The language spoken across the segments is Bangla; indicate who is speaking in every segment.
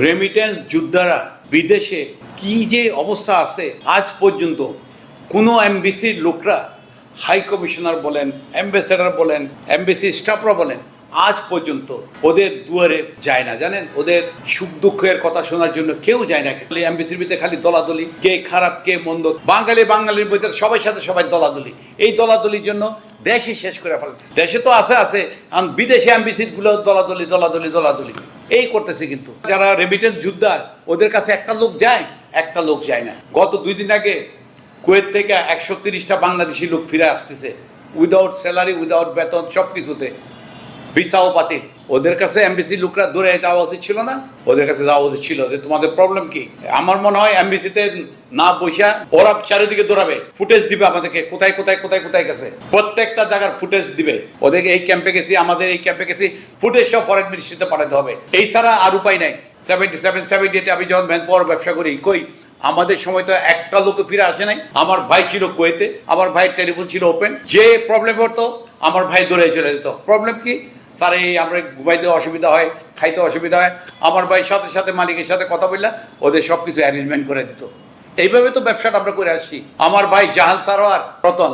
Speaker 1: রেমিটেন্স যোদ্ধারা বিদেশে কি যে অবস্থা আছে আজ পর্যন্ত কোনো এমবিসির লোকরা হাই কমিশনার বলেন অ্যাম্বাসেডার বলেন এমবিসি স্টাফরা বলেন, আজ পর্যন্ত ওদের দুয়ারে যায় না। জানেন? ওদের সুখ দুঃখের কথা শোনার জন্য কেউ যায় না খালি এমবিসির ভিতরে খালি দলাদলি, কে খারাপ, কে মন্দ। বাঙালি, বাঙালির ভিতরে সবাই সাথে সবাই দলাদলি। এই দলাদলির জন্য দেশই শেষ করে ফেলতেছে। দেশে তো আছে আছে। বিদেশে এমবিসি গুলো দলাদলি দলাদলি দলাদলি। এই করতেছে কিন্তু। যারা রেমিটেন্স যোদ্ধা, ওদের কাছে একটা লোক যায়, একটা লোক যায় না। গত দুই দিন আগে কুয়েত থেকে একশো তিরিশটা বাংলাদেশি লোক ফিরে আসতেছে। উইদাউট স্যালারি উইদাউট বেতন সব কিছুতে ভিসাও বাতিল। ওদের কাছে এমবিসি লোকরা দূরে যাওয়া উচিত ছিল না? ওদের কাছে যাওয়া উচিত ছিল যে, তোমাদের প্রবলেম কি? আমার মনে হয় এমবিসিতে না বৈশা ওরা চারিদিকে দৌড়াবে। ফুটেজ দিবে আমাদেরকে। কোথায় কোথায় কোথায় কোথায় গেছে? প্রত্যেকটা জায়গার ফুটেজ দিবে। ওদেরকে এই ক্যাম্পে গেছি, আমাদের এই ক্যাম্পে গেছি। ফুটেজ সব ফরেন মিনিস্ট্রিতে পাঠাতে হবে। এই ছাড়া আর উপায় নাই। সেভেন্টি সেভেন সেভেন্টি এইটে আমি যখন ব্যাংক পাওয়ার ব্যবসা করি, কই? আমাদের সময় তো একটা লোক ফিরে আসে নাই। আমার ভাই ছিল কুয়েতে। আমার ভাইয়ের টেলিফোন ছিল ওপেন যে প্রবলেম হতো, আমার ভাই দৌড়ে চলে যেত। প্রবলেম কি? স্যার, এই আমরা ঘুমাইতে অসুবিধা হয়, খাইতে অসুবিধা হয়। আমার ভাই সাথে সাথে মালিকের সাথে কথা বললে ওদের সব কিছু অ্যারেঞ্জমেন্ট করে দিত। এইভাবে তো ব্যবসাটা আমরা করে আসছি। আমার ভাই জাহান সারোয়ার, রতন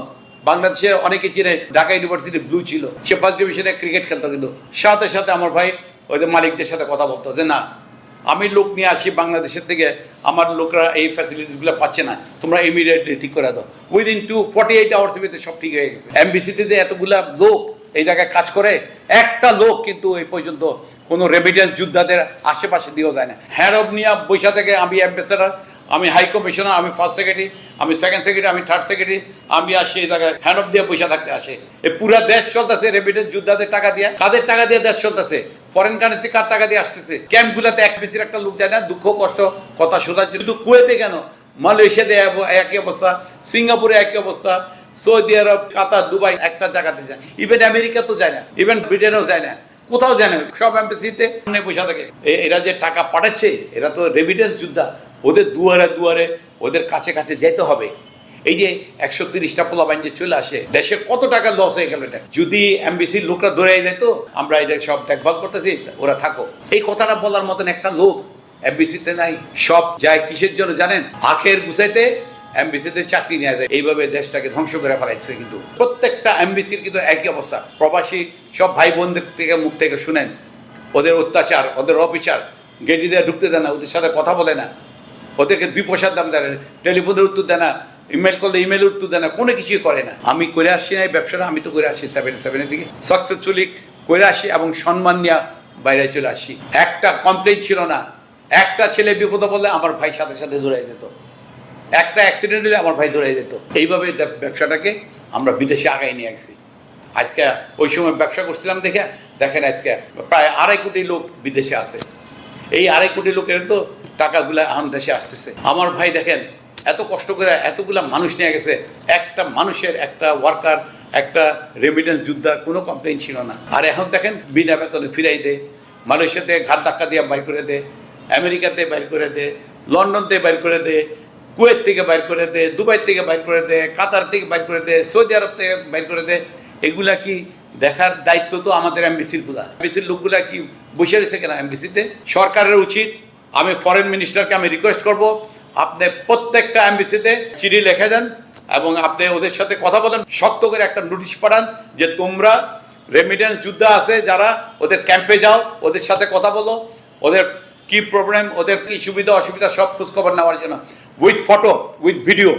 Speaker 1: বাংলাদেশে অনেকে চিনে, ঢাকা ইউনিভার্সিটি ব্লু ছিল। সে ফার্স্ট ডিভিশনে ক্রিকেট খেলতো কিন্তু। সাথে সাথে আমার ভাই ওদের মালিকদের সাথে কথা বলতো যে না আমি লোক নিয়ে আসি বাংলাদেশের থেকে, আমার লোকরা এই ফ্যাসিলিটিসগুলো পাচ্ছে না। তোমরা ইমিডিয়েটলি ঠিক করে দাও। উইদিন টু ফর্টি এইট আওয়ার্সের ভিতরে সব ঠিক হয়ে গেছে। এমবিসিতে যে এতগুলা লোক এই জায়গায় কাজ করে, একটা লোক কিন্তু এই পর্যন্ত কোনো রেমিটেন্স যোদ্ধাদের আশেপাশে দিয়েও যায় না। হ্যারব নিয়ে বৈশা থেকে আমি অ্যাম্বাসেডার আমি হাই কমিশনার আমি ফার্স্ট সেক্রেটারি আমি সেকেন্ড সেক্রেটারি আমি থার্ড সেক্রেটারি আমি আসি এই জায়গায় হ্যান্ড অফ দিয়ে বৈশা থাকতে আসে। এই পুরা দেশ চলতেছে রেমিটেন্স যোদ্ধাদের টাকা দিয়ে। কাদের টাকা দিয়ে দেশ চলতেছে? ফরেন কারেন্সি কার টাকা দিয়ে আসতেছে? ক্যাম্পগুলোতে এক বেশির একটা লোক যায় না, দুঃখ, কষ্ট, কথা শোনার জন্য। কিন্তু কুয়েতে কেন? মালয়েশিয়াতে একই অবস্থা, সিঙ্গাপুরে একই অবস্থা, সৌদি আরব, কাতার, দুবাই একটা জায়গাতে যায়। ইভেন আমেরিকা তো যায় না ইভেন ব্রিটেনও যায় না। কোথাও যায় না। সব এম্বাসিতে সামনে পয়সা থাকে। এরা যে টাকা পাঠাচ্ছে, এরা তো রেমিটেন্স যোদ্ধা। ওদের দুয়ারে দুয়ারে ওদের কাছে কাছে যেতে হবে। এই যে একশো তিরিশটা পোলাবাইন যে চলে আসে, দেশে কত টাকা লস হয়ে গেল এটা যদি এমবিসির লোকরা ধরে যেত, আমরা এটা সব দেখভাল করতেছি ওরা থাকো। এই কথাটা বলার মতন একটা লোক এমবিসিতে নাই। সব যায় কিসের জন্য জানেন? আখের গুছাইতে এমবিসিতে চাকরি নেওয়া যায়। এইভাবে দেশটাকে ধ্বংস করে ফেলাইছে কিন্তু। প্রত্যেকটা এমবিসির কিন্তু একই অবস্থা। প্রবাসী, সব ভাই বোনদের থেকে মুখ থেকে শুনেন। ওদের অত্যাচার, ওদের অবিচার গেটি দিয়ে ঢুকতে দেয় না, ওদের সাথে কথা বলে না। ওদেরকে দুই পয়সার দাম দেয় টেলিফোনের উত্তর দেয় না। ইমেল করলে ইমেল উত্তর দেয় না, কোনো কিছুই করে না। আমি করে আসছি না এই ব্যবসাটা আমি তো করে আসছি সেভেন সেভেনের দিকে। সাকসেসফুলি করে আসি এবং সম্মান নিয়ে বাইরে চলে আসছি একটা কমপ্লেন ছিল না। একটা ছেলে বিপদে বললে আমার ভাই সাথে সাথে ধরে যেত। একটা অ্যাক্সিডেন্ট হলে আমার ভাই ধরে যেত। এইভাবে ব্যবসাটাকে আমরা বিদেশে আগায় নিয়ে গেছি আজকে ওই সময় ব্যবসা করছিলাম দেখে, দেখেন আজকে প্রায় আড়াই কোটি লোক বিদেশে আছে। এই আড়াই কোটি লোকের তো টাকাগুলো এখন দেশে আসতেছে। আমার ভাই দেখেন এত কষ্ট করে এতগুলা মানুষ নিয়ে গেছে। একটা মানুষের, একটা ওয়ার্কার একটা রেমিডেন্স যোদ্ধার কোনো কমপ্লেন ছিল না। আর এখন দেখেন, বিনা বেতনে ফিরাই দে, মালয়েশিয়াতে ঘাট ধাক্কা দিয়ে বাইর করে দে, আমেরিকাতে বাইর করে দে, লন্ডনতে বাইর করে দে, কুয়েত থেকে বাইর করে দে, দুবাই থেকে বাইর করে দে, কাতার থেকে বাইর করে দে, সৌদি আরব থেকে বাইর করে দে, এগুলা কি দেখার দায়িত্ব তো আমাদের এমবিসিরগুলা এমবিসির লোকগুলা কি বসে রয়েছে কেন এমবিসিতে? সরকারের উচিত, আমি ফরেন মিনিস্টারকে আমি রিকোয়েস্ট করব আপনি প্রত্যেকটা এমবিসিতে চিঠি লিখে দেন এবং আপনি ওদের সাথে কথা বলেন, শক্ত করে একটা নোটিশ পাঠান যে তোমরা রেমিডেন্স যোদ্ধা আছে, যারা ওদের ক্যাম্পে যাও, ওদের সাথে কথা বলো, ওদের কি প্রবলেম ওদের কি সুবিধা, অসুবিধা, সব খোঁজখবর নেওয়ার জন্য। উইথ ফটো উইথ ভিডিও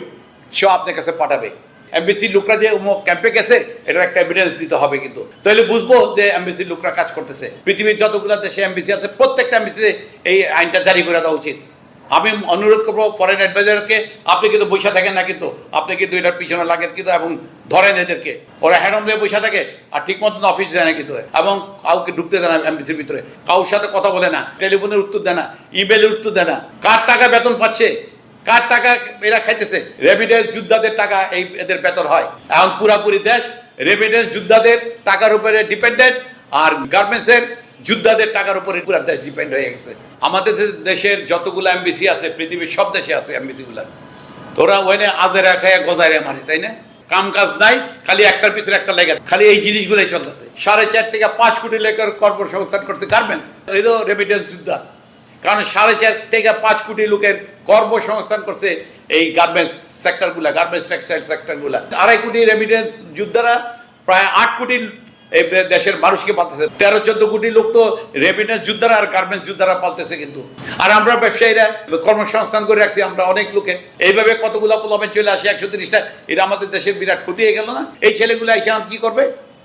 Speaker 1: সব আপনার কাছে পাঠাবে। এমবিসি লোকরা যে ক্যাম্পে গেছে এটা একটা এভিডেন্স দিতে হবে কিন্তু। তাহলে বুঝব যে এমবিসি লোকরা কাজ করতেছে। পৃথিবীর যতগুলো দেশে এমবিসি আছে, প্রত্যেকটা এমবিসি এই আইনটা জারি করে দেওয়া উচিত। আমি অনুরোধ করব ফরেন অ্যাডভাইজারকে আপনি কিন্তু বৈশা থাকেন না কিন্তু, আপনি কিন্তু এটার পিছনে লাগেন কিন্তু এবং ধরেন এদেরকে। ওরা হ্যান্ড দিয়ে বৈশা থাকে আর ঠিক মতন অফিস যায় না কিন্তু এবং কাউকে ঢুকতে দেয় না এমবিসির ভিতরে। কারোর সাথে কথা বলে না টেলিফোনের উত্তর দেয় না ইমেলের উত্তর দেয় না। কার টাকা বেতন পাচ্ছে? কার টাকা এরা খাইতেছে? রেমিডেন্স যোদ্ধাদের টাকা এই এদের বেতন হয়। এখন পুরাপুরি দেশ রেমিডেন্স যোদ্ধাদের টাকার উপরে ডিপেন্ডেন্ট আর গার্মেন্টসের যোদ্ধাদের টাকার উপরে পুরো দেশ ডিপেন্ড হয়ে গেছে। আমাদের দেশের যতগুলো এমবিসি আছে, পৃথিবীর সব দেশে আছে এমবিসি গুলা। তোরা ওখানে আজেরা খায় গজারে মারে, তাই না? কাম কাজ নাই, খালি একটার পিছনে একটা লেগে খালি এই জিনিসগুলোই চলতেছে। সাড়ে চার থেকে পাঁচ কোটি লেখার কর্মসংস্থান করছে গার্মেন্টস এই তো রেমিটেন্স যোদ্ধা। কারণ সাড়ে চার থেকে পাঁচ কোটি লোকের কর্মসংস্থান করছে এই গার্মেন্টস সেক্টরগুলা গার্মেন্টস টেক্সটাইল সেক্টরগুলা আড়াই কোটি রেমিটেন্স যোদ্ধারা, প্রায় আট কোটি দেশের মানুষকে পালতেছে। তেরো, চোদ্দ কোটি লোক তো রেমিটেন্স যোদ্ধারা আর গার্মেন্টস যোদ্ধারা পালতেছে কিন্তু। আর আমরা ব্যবসায়ীরা কর্মসংস্থান করে রাখছি আমরা অনেক লোকে। এইভাবে কতগুলো পোলামে চলে আসে, একশো তিরিশটা, এটা আমাদের দেশের বিরাট ক্ষতি হয়ে গেল না? এই ছেলেগুলো এসে কি করবে?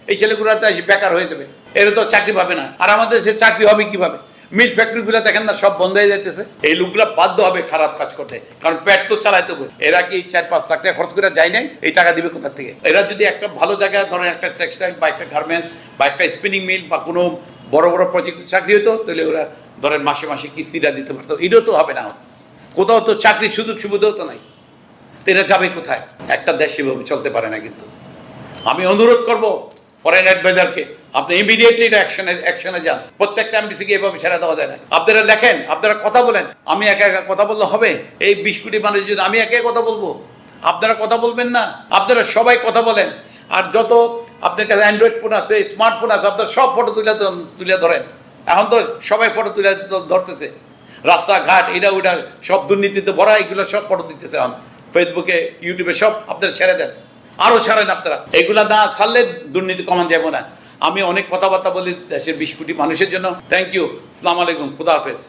Speaker 1: এই ছেলেগুলো তো বেকার হয়ে যাবে। এরা তো চাকরি পাবে না। আর আমাদের দেশে চাকরি হবে কীভাবে? মিল ফ্যাক্টরিগুলো দেখেন না, সব বন্ধ হয়ে যাইতেছে। এই লোকগুলো বাধ্য হবে খারাপ কাজ করতে, কারণ পেট তো চালাইতে হবে। এরা কি চার পাঁচ লাখ টাকা খরচ করে যায় নাই? এই টাকা দিবে কোথা থেকে? এরা যদি একটা ভালো জায়গায়, ধরেন একটা টেক্সটাইল বা একটা গার্মেন্টস বা একটা স্পিনিং মিল বা কোনো বড় বড় প্রজেক্ট চাকরি হতো, তাহলে ওরা ধরেন মাসে মাসে কিস্তিটা দিতে পারতো? এটাও তো হবে না। কোথাও তো চাকরির সুযোগ সুবিধাও তো নাই। এরা যাবে কোথায়? একটা দেশ এভাবে চলতে পারে না কিন্তু। আমি অনুরোধ করব ফরেন অ্যাডভাইজারকে আপনি ইমিডিয়েটলি অ্যাকশনে অ্যাকশনে যান। প্রত্যেকটা এমবিসিকে এভাবে ছেড়ে দেওয়া যায় না। আপনারা লেখেন, আপনারা কথা বলেন, আমি একা একা কথা বললে হবে? এই বিশ কোটি মানুষ যদি আমি একা কথা বলব? আপনারা কথা বলবেন না? আপনারা সবাই কথা বলেন। আর যত আপনার কাছে অ্যান্ড্রয়েড ফোন আছে স্মার্টফোন আছে, আপনারা সব ফটো তুলে তুলে ধরেন। এখন তো সবাই ফটো তুলে ধরতেছে। রাস্তাঘাট এটা ওইটা, সব দুর্নীতিতে ভরা, এগুলো সব ফটো দিতেছে এখন। ফেসবুকে ইউটিউবে সব আপনারা ছেড়ে দেন। আরও ছাড়েন আপনারা। এগুলা না ছাড়লে দুর্নীতি কমান যাব না। আমি অনেক কথাবার্তা বলি দেশের বিশ কোটি মানুষের জন্য। থ্যাংক ইউ সালাম আলাইকুম। খুদা হাফেজ।